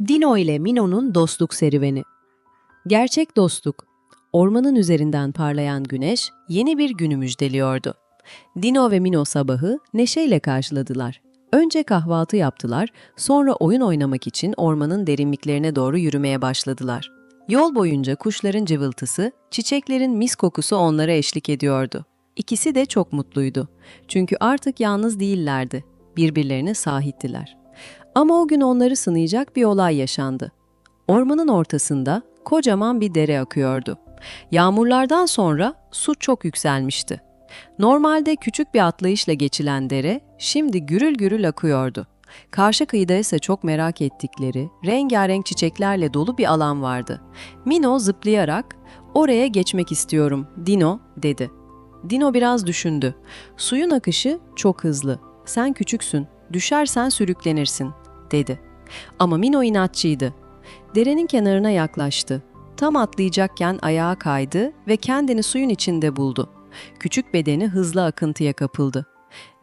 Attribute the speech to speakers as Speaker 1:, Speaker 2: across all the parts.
Speaker 1: Dino ile Mino'nun dostluk serüveni. Gerçek dostluk. Ormanın üzerinden parlayan güneş yeni bir günü müjdeliyordu. Dino ve Mino sabahı neşeyle karşıladılar. Önce kahvaltı yaptılar, sonra oyun oynamak için ormanın derinliklerine doğru yürümeye başladılar. Yol boyunca kuşların cıvıltısı, çiçeklerin mis kokusu onlara eşlik ediyordu. İkisi de çok mutluydu. Çünkü artık yalnız değillerdi. Birbirlerine sahiptiler. Ama o gün onları sınayacak bir olay yaşandı. Ormanın ortasında kocaman bir dere akıyordu. Yağmurlardan sonra su çok yükselmişti. Normalde küçük bir atlayışla geçilen dere şimdi gürül gürül akıyordu. Karşı kıyıda ise çok merak ettikleri, rengarenk çiçeklerle dolu bir alan vardı. Mino zıplayarak, "Oraya geçmek istiyorum." Dino dedi. Dino biraz düşündü. Suyun akışı çok hızlı. Sen küçüksün, düşersen sürüklenirsin, dedi. Ama Mino inatçıydı. Derenin kenarına yaklaştı. Tam atlayacakken ayağa kaydı ve kendini suyun içinde buldu. Küçük bedeni hızlı akıntıya kapıldı.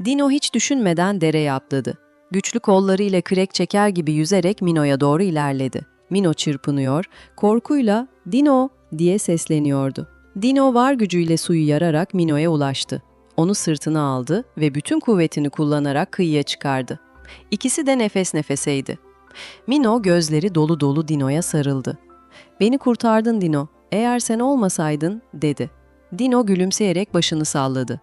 Speaker 1: Dino hiç düşünmeden dereye atladı. Güçlü kollarıyla kürek çeker gibi yüzerek Mino'ya doğru ilerledi. Mino çırpınıyor, korkuyla "Dino!" diye sesleniyordu. Dino var gücüyle suyu yararak Mino'ya ulaştı. Onu sırtına aldı ve bütün kuvvetini kullanarak kıyıya çıkardı. İkisi de nefes nefeseydi. Mino gözleri dolu dolu Dino'ya sarıldı. "Beni kurtardın Dino. Eğer sen olmasaydın." dedi. Dino gülümseyerek başını salladı.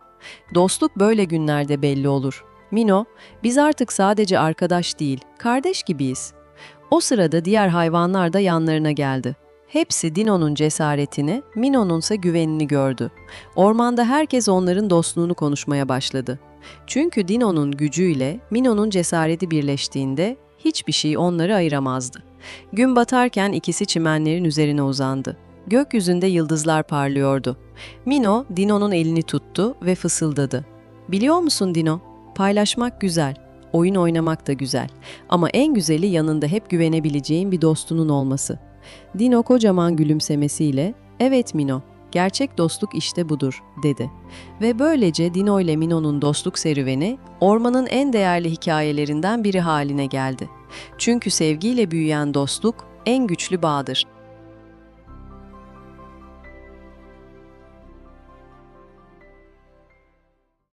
Speaker 1: Dostluk böyle günlerde belli olur. Mino, biz artık sadece arkadaş değil, kardeş gibiyiz. O sırada diğer hayvanlar da yanlarına geldi. Hepsi Dino'nun cesaretini, Mino'nun ise güvenini gördü. Ormanda herkes onların dostluğunu konuşmaya başladı. Çünkü Dino'nun gücüyle Mino'nun cesareti birleştiğinde hiçbir şey onları ayıramazdı. Gün batarken ikisi çimenlerin üzerine uzandı. Gökyüzünde yıldızlar parlıyordu. Mino, Dino'nun elini tuttu ve fısıldadı. Biliyor musun Dino? Paylaşmak güzel, oyun oynamak da güzel. Ama en güzeli yanında hep güvenebileceğin bir dostunun olması. Dino kocaman gülümsemesiyle, "Evet Mino, gerçek dostluk işte budur." dedi. Ve böylece Dino ile Mino'nun dostluk serüveni ormanın en değerli hikayelerinden biri haline geldi. Çünkü sevgiyle büyüyen dostluk en güçlü bağdır.